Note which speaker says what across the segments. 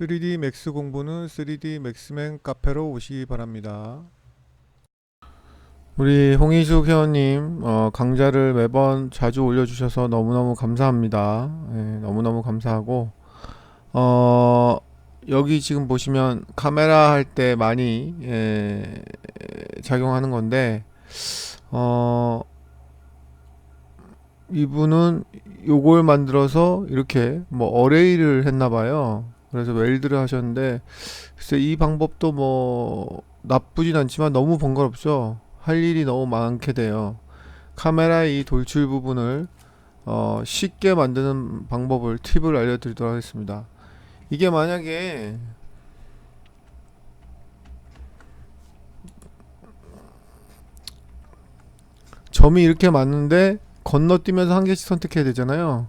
Speaker 1: 3D 맥스 공부는 3D 맥스맨 카페로 오시기 바랍니다. 우리 홍희숙 회원님 어, 강좌를 매번 자주 올려주셔서 너무너무 감사합니다. 예, 너무너무 감사하고 어, 여기 지금 보시면 카메라 할 때 많이 예, 작용하는 건데 어, 이분은 요걸 만들어서 이렇게 뭐 어레이를 했나 봐요. 그래서 웰드를 하셨는데 글쎄 이 방법도 뭐 나쁘진 않지만 너무 번거롭죠. 할 일이 너무 많게 돼요. 카메라의 이 돌출 부분을 어, 쉽게 만드는 방법을 팁을 알려드리도록 하겠습니다. 이게 만약에 점이 이렇게 많은데 건너뛰면서 한 개씩 선택해야 되잖아요.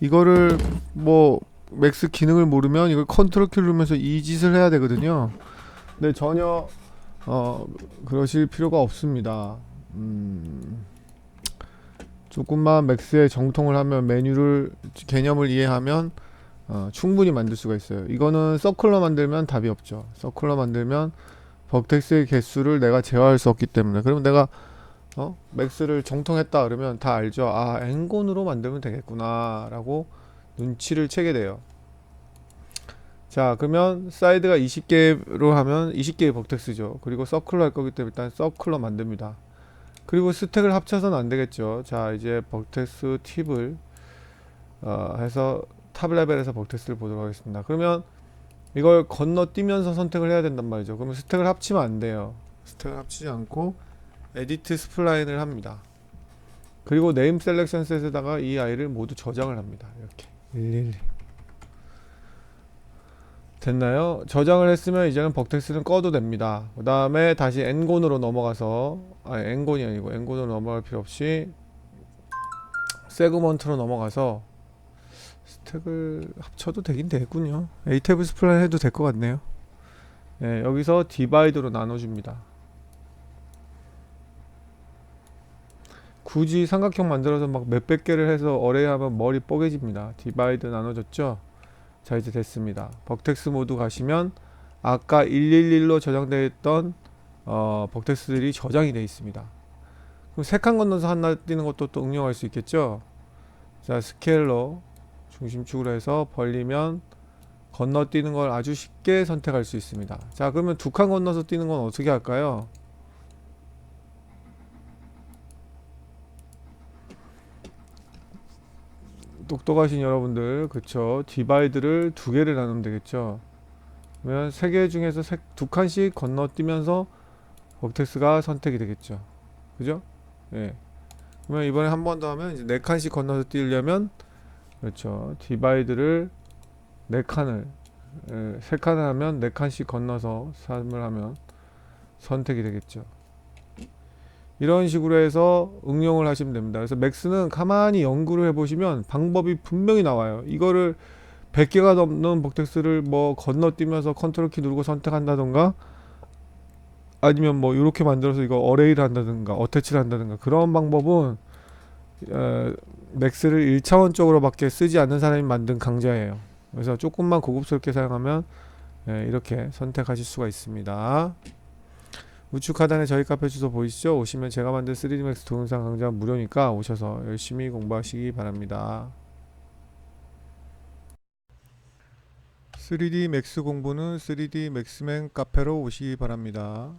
Speaker 1: 이거를 뭐 맥스 기능을 모르면 이걸 컨트롤 키 누르면서 이 짓을 해야 되거든요. 근데 전혀 어 그러실 필요가 없습니다. 음, 조금만 맥스에 정통을 하면 메뉴를 개념을 이해하면 어, 충분히 만들 수가 있어요. 이거는 서클러 만들면 답이 없죠. 서클러 만들면 버텍스의 개수를 내가 제어할 수 없기 때문에 그러면 내가 어 맥스를 정통했다 그러면 다 알죠. 아 엔곤으로 만들면 되겠구나라고 눈치를 채게 돼요. 자, 그러면 사이드가 20개로 하면 20개의 버텍스죠. 그리고 서클로 할 거기 때문에 일단 서클로 만듭니다. 그리고 스택을 합쳐서는 안 되겠죠. 자, 이제 버텍스 팁을 어, 해서 탑 레벨에서 버텍스를 보도록 하겠습니다. 그러면 이걸 건너뛰면서 선택을 해야 된단 말이죠. 그러면 스택을 합치면 안 돼요. 스택을 합치지 않고 에디트 스플라인을 합니다. 그리고 네임 셀렉션 셋에다가 이 아이를 모두 저장을 합니다. 이렇게 일일이 됐나요? 저장을 했으면 이제는 버텍스는 꺼도 됩니다. 그 다음에 다시 엔곤으로 넘어가서 아니 엔곤이 아니고 엔곤으로 넘어갈 필요 없이 세그먼트로 넘어가서 스택을 합쳐도 되긴 되겠군요. 에이테브 스플라인 해도 될 것 같네요. 네, 여기서 디바이드로 나눠줍니다. 굳이 삼각형 만들어서 막 몇백 개를 해서 어레이하면 머리 뽀개집니다. 디바이드 나눠졌죠? 자 이제 됐습니다. 벅텍스 모드 가시면 아까 111로 저장되어 있던 어, 벅텍스들이 저장이 되어 있습니다. 그럼 세 칸 건너서 하나 뛰는 것도 또 응용할 수 있겠죠? 자 스케일러 중심축으로 해서 벌리면 건너뛰는 걸 아주 쉽게 선택할 수 있습니다. 자 그러면 두 칸 건너서 뛰는 건 어떻게 할까요? 똑똑하신 여러분들 그쵸? 디바이드를 두 개를 나누면 되겠죠? 그러면 세 개 중에서 세, 두 칸씩 건너뛰면서 버텍스가 선택이 되겠죠. 그죠? 예. 그러면 이번에 한 번 더 하면 이제 네 칸씩 건너서 뛰려면 그렇죠. 디바이드를 네 칸을 예, 세 칸을 하면 네 칸씩 건너서 삶을 하면 선택이 되겠죠 이런 식으로 해서 응용을 하시면 됩니다. 그래서 맥스는 가만히 연구를 해보시면 방법이 분명히 나와요. 이거를 100개가 넘는 버텍스를 뭐 건너뛰면서 컨트롤 키 누르고 선택한다던가 아니면 뭐 이렇게 만들어서 이거 어레이를 한다든가 어태치를 한다든가 그런 방법은 어, 맥스를 1차원적으로 밖에 쓰지 않는 사람이 만든 강좌예요. 그래서 조금만 고급스럽게 사용하면 예, 이렇게 선택하실 수가 있습니다. 우측 하단에 저희 카페 주소 보이시죠? 오시면 제가 만든 3D 맥스 동영상 강좌 무료니까 오셔서 열심히 공부하시기 바랍니다. 3D 맥스 공부는 3D 맥스맨 카페로 오시기 바랍니다.